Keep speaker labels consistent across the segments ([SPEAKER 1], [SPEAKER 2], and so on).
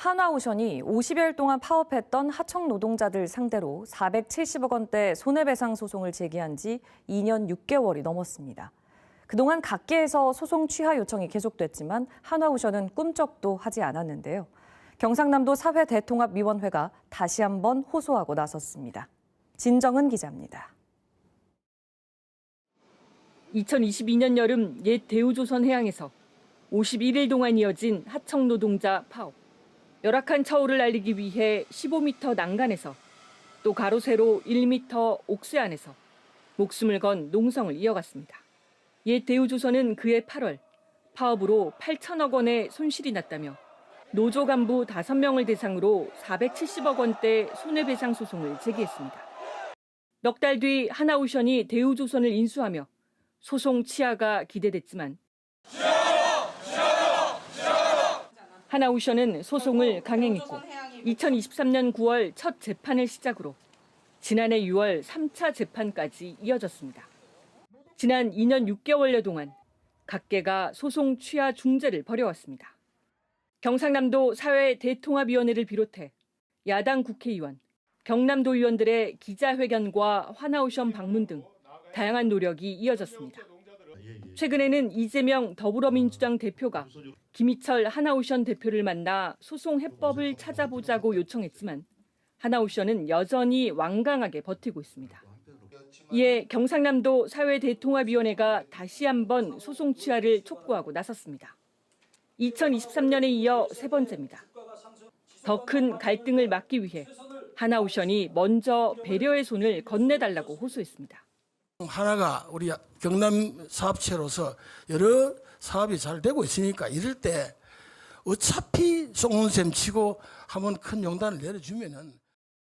[SPEAKER 1] 한화오션이 50여일 동안 파업했던 하청 노동자들 상대로 470억 원대 손해배상 소송을 제기한 지 2년 6개월이 넘었습니다. 그동안 각계에서 소송 취하 요청이 계속됐지만 한화오션은 꿈쩍도 하지 않았는데요. 경상남도 사회대통합위원회가 다시 한번 호소하고 나섰습니다. 진정은 기자입니다.
[SPEAKER 2] 2022년 여름 옛 대우조선 해양에서 51일 동안 이어진 하청 노동자 파업. 열악한 처우를 알리기 위해 15m 난간에서 또 가로 세로 1m 옥새 안에서 목숨을 건 농성을 이어갔습니다. 옛 대우조선은 그해 8월 파업으로 8천억 원의 손실이 났다며 노조 간부 5명을 대상으로 470억 원대 손해배상 소송을 제기했습니다. 넉 달 뒤 하나오션이 대우조선을 인수하며 소송 취하가 기대됐지만 하나오션은 소송을 강행했고 2023년 9월 첫 재판을 시작으로 지난해 6월 3차 재판까지 이어졌습니다. 지난 2년 6개월여 동안 각계가 소송 취하 중재를 벌여왔습니다. 경상남도 사회대통합위원회를 비롯해 야당 국회의원, 경남도 의원들의 기자회견과 하나오션 방문 등 다양한 노력이 이어졌습니다. 최근에는 이재명 더불어민주당 대표가 김희철 하나오션 대표를 만나 소송 해법을 찾아보자고 요청했지만 하나오션은 여전히 완강하게 버티고 있습니다. 이에 경상남도 사회대통합위원회가 다시 한번 소송 취하를 촉구하고 나섰습니다. 2023년에 이어 세 번째입니다. 더 큰 갈등을 막기 위해 하나오션이 먼저 배려의 손을 건네달라고 호소했습니다.
[SPEAKER 3] 하나가 우리 경남 사업체로서 여러 사업이 잘 되고 있으니까 이럴 때 어차피 쏘는셈 치고 한번 큰 용단을 내려주면은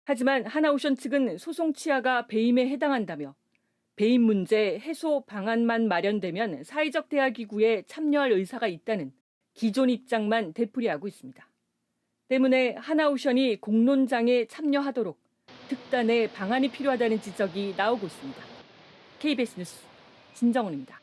[SPEAKER 2] 하지만 하나오션 측은 소송 취하가 배임에 해당한다며 배임 문제 해소 방안만 마련되면 사회적 대화 기구에 참여할 의사가 있다는 기존 입장만 되풀이하고 있습니다. 때문에 하나오션이 공론장에 참여하도록 특단의 방안이 필요하다는 지적이 나오고 있습니다. KBS 뉴스 진정훈입니다.